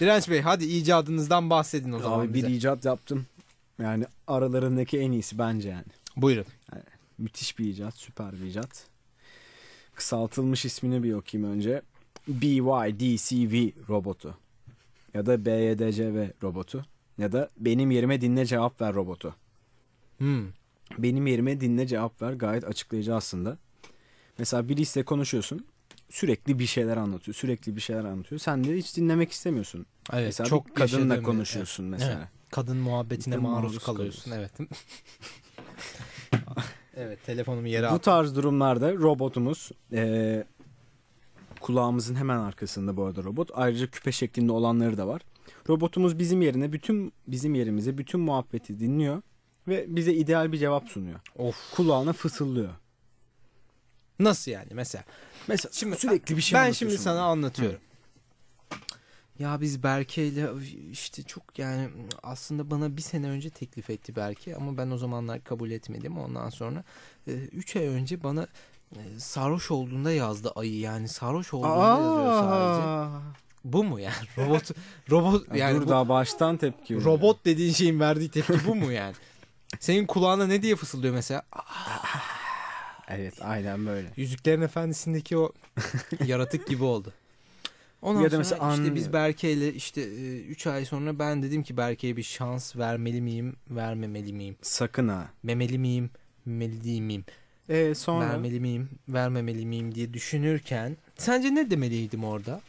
Direnç Bey hadi icadınızdan bahsedin o zaman Abi bize. bir icat yaptım. Yani aralarındaki en iyisi bence yani. Buyurun. Müthiş bir icat, süper bir icat. Kısaltılmış ismini bir okuyayım önce. BYDCV robotu. Ya da BYDCV robotu. Ya da benim yerime dinle cevap ver robotu. Hmm. Benim yerime dinle cevap ver gayet açıklayıcı aslında. Mesela birisiyle konuşuyorsun. Sürekli bir şeyler anlatıyor. Sürekli bir şeyler anlatıyor. Sen de hiç dinlemek istemiyorsun. Evet mesela çok kadınla konuşuyorsun mesela. Evet. Kadın muhabbetine Kadın maruz, maruz kalıyorsun. Evet. evet telefonumu yere Bu at. tarz durumlarda robotumuz eee, kulağımızın hemen arkasında bu arada robot. Ayrıca küpe şeklinde olanları da var. Robotumuz bizim yerine bütün bizim yerimize bütün muhabbeti dinliyor ve bize ideal bir cevap sunuyor. Of. Kulağına fısıldıyor. Nasıl yani mesela? Mesela Şimdi sürekli bir şey ben şimdi sana anlatıyorum. Ya biz Berke ile işte çok yani aslında bana bir sene önce teklif etti Berke ama ben o zamanlar kabul etmedim. Ondan sonra 3 ay önce bana e, sarhoş olduğunda yazdı ayı yani sarhoş olduğunda yazıyor sadece. Aa. Bu mu yani robot robot Ya yani dur bu- daha baştan tepki. veriyor. robot dediğin şeyin verdiği tepki bu mu yani? Senin kulağına ne diye fısıldıyor mesela? Evet aynen böyle. Yüzüklerin Efendisi'ndeki o yaratık gibi oldu. Ondan Ya da sonra mesela işte an- biz Berke ile işte 3 ay sonra ben dedim ki Berke'ye bir şans vermeli miyim, vermemeli miyim? Sakın ha. Memeli miyim, memeli değil miyim? E sonra Vermeli miyim, vermemeli miyim diye düşünürken sence ne demeliydim orada?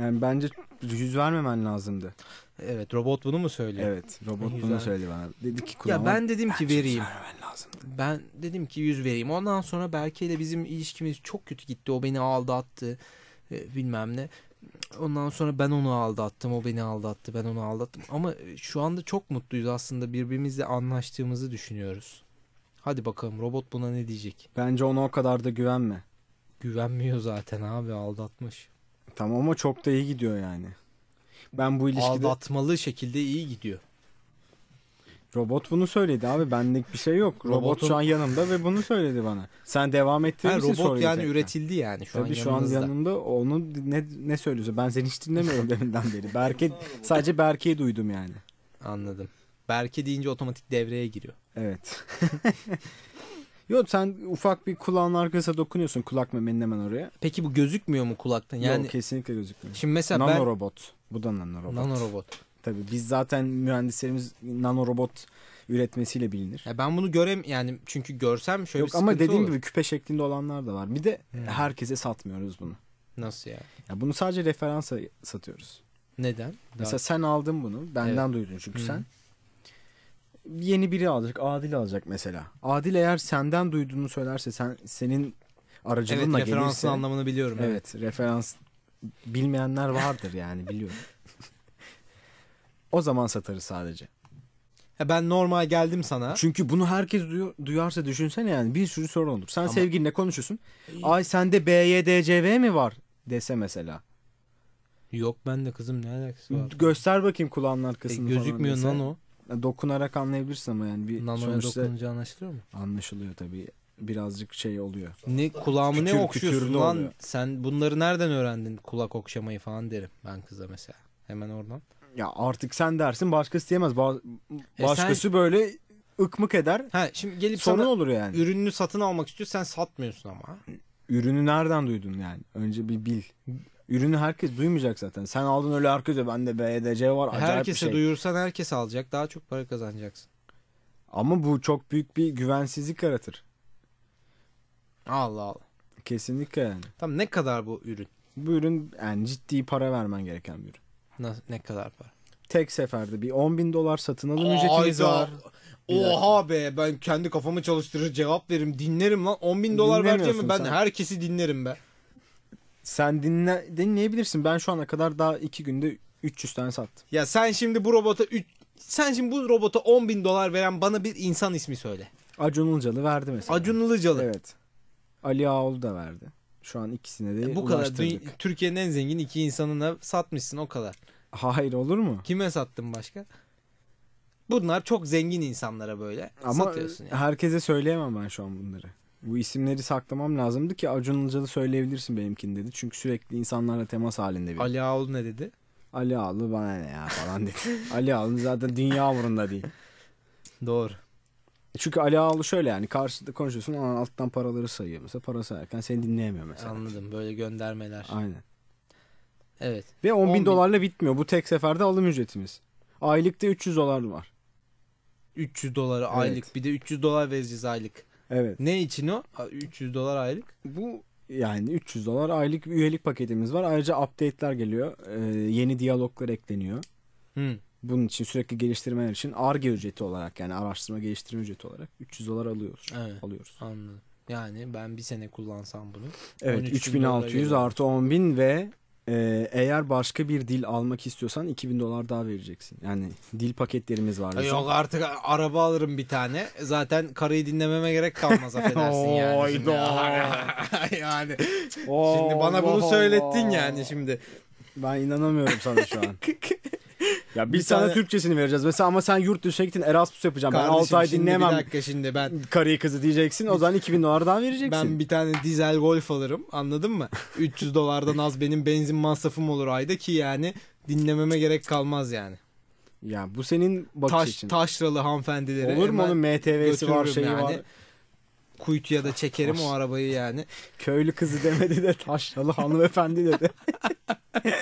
yani bence yüz vermemen lazımdı. Evet robot bunu mu söylüyor? Evet robot Yüz bunu söyledi bana. Dedi ki Ya kulağıma, ben dedim ki "Bence yüz vereyim. Ben dedim ki yüz vereyim. Ondan sonra Berke ile bizim ilişkimiz çok kötü gitti. O beni aldattı. e, bilmem ne. Ondan sonra ben onu aldattım. O beni aldattı. Ben onu aldattım. Ama e, şu anda çok mutluyuz aslında. Birbirimizle anlaştığımızı düşünüyoruz. Hadi bakalım robot buna ne diyecek? Bence ona o kadar da güvenme. Güvenmiyor zaten abi aldatmış. Tamam ama çok da iyi gidiyor yani. Ben bu ilişkide Aldatmalı şekilde iyi gidiyor. robot bunu söyledi abi benlik bir şey yok. Robot Robotun- şu an yanımda ve bunu söyledi bana. Sen devam ettirir Ha, misin robot soruyu yani üretildi yani şu Tabii an şu an yanımda onu ne ne söylüyorsun? Ben seni hiç dinlemiyorum deminden beri. Berke sadece Berke'yi duydum yani. Anladım. Berke deyince otomatik devreye giriyor. Evet. Yok sen ufak bir kulağın arkasına dokunuyorsun kulak memenin hemen oraya. Peki bu gözükmüyor mu kulaktan? Yani Yok kesinlikle gözükmüyor. şimdi mesela ben Nanorobot. Bu da nanorobot. nanorobot. Tabii biz zaten mühendislerimiz nanorobot üretmesiyle bilinir. Ya ben bunu görem yani çünkü görsem şöyle Yok bir ama dediğim olur. gibi küpe şeklinde olanlar da var. Bir de Hmm. herkese satmıyoruz bunu. Nasıl ya? Ya bunu sadece referansa satıyoruz. Neden? Mesela sen aldın bunu. Benden duydun çünkü Hı. sen. Yeni biri alacak. Adil alacak mesela. Adil eğer senden duyduğunu söylerse sen senin evet aracılığınla referansın gelirse anlamını biliyorum. Evet. evet referans bilmeyenler vardır yani biliyorum. o zaman satarız sadece. Ha, ben normal geldim sana. Çünkü bunu herkes duyu- duyarsa düşünsene yani bir sürü sorun olur. Sen Ama- sevgilinle konuşuyorsun. Ay sende BYDCV mi var dese mesela. Yok ben de kızım ne alakası var? Göster bakayım kulağının E, arkasını gözükmüyor falan dese. nano. Dokunarak anlayabilirsin ama yani bir Nanoya sonuçta dokununca anlaşılıyor mu? anlaşılıyor tabii. Birazcık şey oluyor. Ne kulağımı ne okşuyorsun lan? oluyor. Sen bunları nereden öğrendin kulak okşamayı falan derim ben kıza mesela. Hemen oradan. Ya artık sen dersin başkası diyemez. Ba- E başkası böyle ıkmık eder. Ha şimdi gelip Sorun sana olur yani. ürününü satın almak istiyor sen satmıyorsun ama. Ürünü nereden duydun yani? Önce bir bil. Ürünü herkes duymayacak zaten. Sen aldın öyle herkese bende BDC var acayip Herkese bir şey. duyursan herkes alacak daha çok para kazanacaksın. Ama bu çok büyük bir güvensizlik yaratır. Allah Allah. Kesinlikle yani. Tamam ne kadar bu ürün? Bu ürün yani ciddi para vermen gereken bir ürün. Na- ne kadar para? Tek seferde bir 10 bin dolar satın alım ücretimiz Ayda. var. Bir. Oha be ben kendi kafamı çalıştırır cevap veririm dinlerim lan 10 bin dolar vereceğim mi ben sen. herkesi dinlerim be. Sen dinle, dinleyebilirsin. Ben şu ana kadar daha 2 günde 300 tane sattım. Ya sen şimdi bu robota üç- sen şimdi bu robota 10 bin dolar veren bana bir insan ismi söyle. Acun Ilıcalı verdi mesela. Acun Ilıcalı. Evet. Ali Ağaoğlu da verdi. Şu an ikisine de Bu kadar Türkiye'nin en zengin iki insanına satmışsın o kadar. Hayır olur mu? Kime sattın başka? Bunlar çok zengin insanlara böyle Ama satıyorsun yani. herkese söyleyemem ben şu an bunları. Bu isimleri saklamam lazımdı ki Acun Ilıcalı söyleyebilirsin benimkini dedi. Çünkü sürekli insanlarla temas halinde bir. Ali, Ağaoğlu ne dedi? Ali Ağlı bana ne ya falan dedi. Ali Ağlı zaten dünya umurunda değil. Doğru. Çünkü Ali Ağlı şöyle yani karşıda konuşuyorsun ama alttan paraları sayıyor. Mesela para sayarken seni dinleyemiyor mesela. Anladım. Böyle göndermeler. Aynen. Evet. Ve 10 bin, 10 bin. dolarla bitmiyor. Bu tek seferde alım ücretimiz. Aylıkta 300 dolar var. 300 doları Evet. aylık. Bir de 300 dolar vereceğiz aylık. Evet. Ne için o? A, 300 dolar aylık. Bu yani 300 dolar aylık üyelik paketimiz var. Ayrıca update'ler geliyor. Ee, yeni diyaloglar ekleniyor. Hı. Bunun için sürekli geliştirmeler için ARGE ücreti olarak yani araştırma geliştirme ücreti olarak 300 dolar alıyoruz. Evet. Alıyoruz. Anladım. Yani ben bir sene kullansam bunu. Evet 13.000 dolara 3600 geliyor. artı 10.000 ve e, eğer başka bir dil almak istiyorsan 2000 dolar daha vereceksin. Yani dil paketlerimiz var. bizim. Yok artık araba alırım bir tane. Zaten karıyı dinlememe gerek kalmaz affedersin yani. Şimdi. yani şimdi bana bunu söylettin yani şimdi. Ben inanamıyorum sana şu an. ya Bir biz sana tane- Türkçesini vereceğiz. Mesela ama sen yurt dışına gittin Erasmus yapacağım. ben Kardeşim 6 ay dinleyemem. Bir dakika şimdi ben Karıyı kızı diyeceksin. O zaman 2000 dolar daha vereceksin. ben bir tane dizel golf alırım. Anladın mı? 300 dolardan az benim benzin masrafım olur ayda ki yani dinlememe gerek kalmaz yani. Ya bu senin bakış Taş için. taşralı hanımefendileri Olur mu onun MTV'si var şeyi yani. var. Kuytuya da çekerim Taş. o arabayı yani. Köylü kızı demedi de taşralı hanımefendi dedi.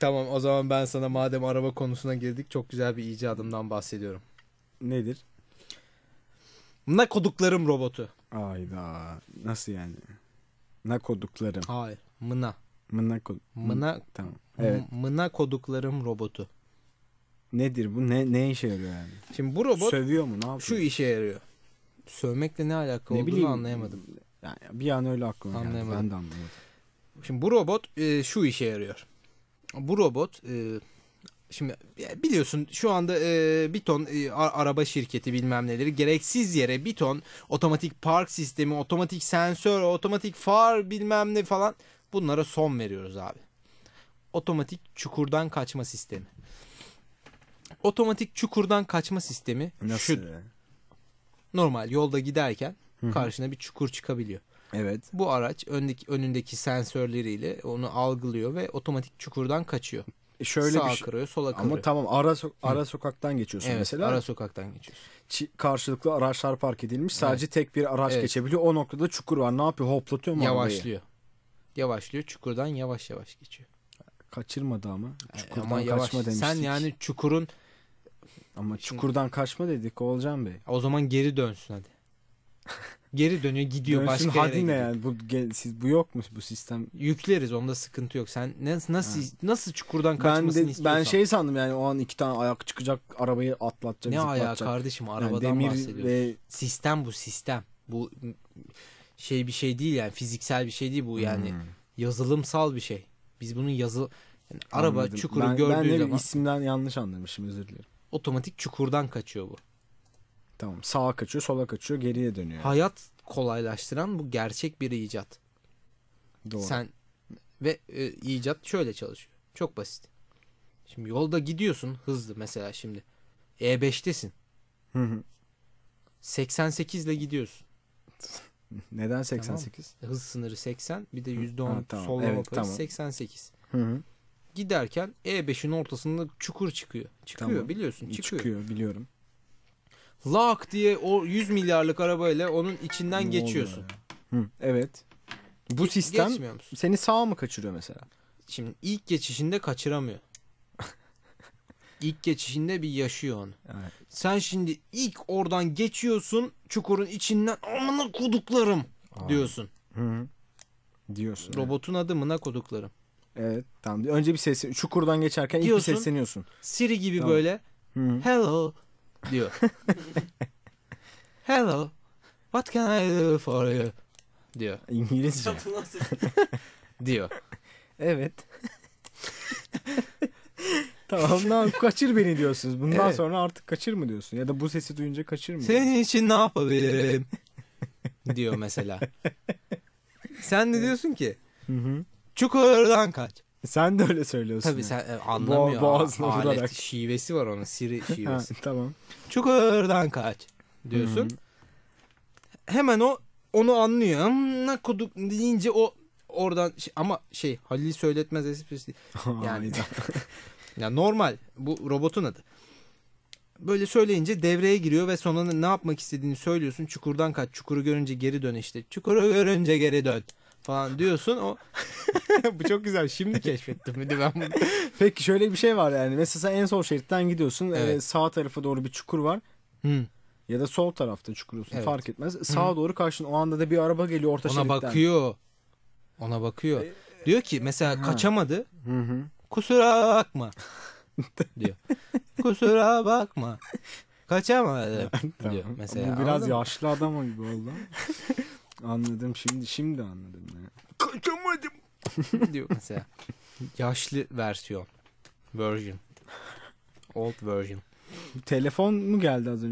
Tamam o zaman ben sana madem araba konusuna girdik çok güzel bir icadımdan bahsediyorum. Nedir? Ne koduklarım robotu. Ayda nasıl yani? Ne koduklarım? Hayır. Mına. Mına kod. Mına Tamam. Evet. Mına koduklarım robotu. Nedir bu? Ne ne işe yarıyor yani? Şimdi bu robot Sövüyor mu? Ne yapıyor? şu işe yarıyor. Sövmekle ne alaka ne olduğunu bileyim anlayamadım. Yani bir an öyle aklıma geldi. Anlayamadım. Ben de anlamadım. Şimdi bu robot e, şu işe yarıyor. Bu robot e, şimdi ya biliyorsun şu anda e, bir ton e, araba şirketi bilmem neleri gereksiz yere bir ton otomatik park sistemi, otomatik sensör, otomatik far bilmem ne falan bunlara son veriyoruz abi. Otomatik çukurdan kaçma sistemi. Otomatik çukurdan kaçma sistemi Nasıl? şu normal yolda giderken Hı hı. karşına bir çukur çıkabiliyor. Evet. Bu araç öndeki önündeki sensörleriyle onu algılıyor ve otomatik çukurdan kaçıyor. E Şöyle Sağa bir şey. kırıyor, sola kırıyor. Ama tamam ara so- ara sokaktan geçiyorsun evet, mesela. ara sokaktan geçiyorsun. Çi- karşılıklı araçlar park edilmiş. Sadece tek bir araç Evet. geçebiliyor. O noktada çukur var. Ne yapıyor? Hoplatıyor mu arabayı? Yavaşlıyor. Yavaşlıyor, çukurdan yavaş yavaş geçiyor. Kaçırmadı ama. E, Çukurdan Ama yavaş. kaçma demiştik. Sen yani çukurun Ama çukurdan kaçma dedik Oğulcan Bey. o zaman geri dönsün hadi. Geri dönüyor, gidiyor Dönsün başka yere hadi ne gidiyor. yani? Bu, gel- siz, bu yok mu bu sistem? Yükleriz onda sıkıntı yok. Sen ne- nasıl Ha. nasıl çukurdan Ben kaçmasını de istiyorsan. ben şey sandım yani o an iki tane ayak çıkacak arabayı atlatacak ne ayağı kardeşim Yani arabadan demir bahsediyoruz. ve Sistem bu sistem. Bu şey bir şey değil yani fiziksel bir şey değil bu yani Hmm, yazılımsal bir şey. Biz bunun yazı yani araba anladım. çukuru ben, gördüğü ben zaman isimden yanlış anlamışım özür dilerim. otomatik çukurdan kaçıyor bu. Tamam sağa kaçıyor sola kaçıyor geriye dönüyor. Hayat kolaylaştıran bu gerçek bir icat. Doğru. Sen ve e, icat şöyle çalışıyor. Çok basit. Şimdi yolda gidiyorsun hızlı mesela şimdi. E5'tesin. Hı hı. 88 ile gidiyorsun. Neden 88? Hız sınırı 80 bir de Ha, %10 tamam. sollama Evet, payı tamam. 88. Hı hı. Giderken E5'in ortasında çukur çıkıyor. Çıkıyor Tamam. biliyorsun çıkıyor. Çıkıyor biliyorum. Lak diye o 100 milyarlık arabayla onun içinden Ne geçiyorsun. oluyor? Hı, evet. Bu Ge- sistem seni sağa mı kaçırıyor mesela? Şimdi ilk geçişinde kaçıramıyor. İlk geçişinde bir yaşıyor onu. Evet. Sen şimdi ilk oradan geçiyorsun çukurun içinden amına koduklarım diyorsun. Hı hı. Diyorsun. Robotun adı mına koduklarım. Evet tamam. Önce bir ses çukurdan geçerken ilk bir Diyorsun. sesleniyorsun. Siri gibi Tamam. böyle Hı hı. hello diyor. hello. What can I do for you? diyor. İngilizce. diyor. evet. tamam lan kaçır beni diyorsunuz. Bundan Evet. sonra artık kaçır mı diyorsun? Ya da bu sesi duyunca kaçır mı? Senin için ne yapabilirim? diyor mesela. Sen de diyorsun ki Hı hı. çukurdan kaç. Sen de öyle söylüyorsun. Tabii sen e, anlamıyor. boğazına Alet vurarak. şivesi var onun Siri Ha, şivesi. tamam. çukurdan kaç diyorsun. Hı. Hemen o onu anlıyor. Amına koduk deyince o oradan şey- ama şey Halil söyletmez esprisi. Yani ya normal bu robotun adı. Böyle söyleyince devreye giriyor ve sonra ne yapmak istediğini söylüyorsun. Çukurdan kaç. Çukuru görünce geri dön işte. Çukuru görünce geri dön falan diyorsun. O bu çok güzel. Şimdi keşfettim bir de ben bunu. Peki şöyle bir şey var yani. Mesela sen en sol şeritten gidiyorsun. Evet. Ee, sağ tarafa doğru bir çukur var. Hı. Ya da sol tarafta çukur olsun Evet. fark etmez. Sağa doğru karşın o anda da bir araba geliyor orta Ona şeritten. bakıyor. Ona bakıyor. Diyor ki mesela Ha. kaçamadı. Hı hı. Kusura bakma. diyor. Kusura bakma. Kaçamadım diyor mesela. Bu biraz yaşlı adam gibi oldu. anladım şimdi şimdi anladım. Diyor mesela. Yaşlı versiyon. Version. Old version. Telefon mu geldi az önce?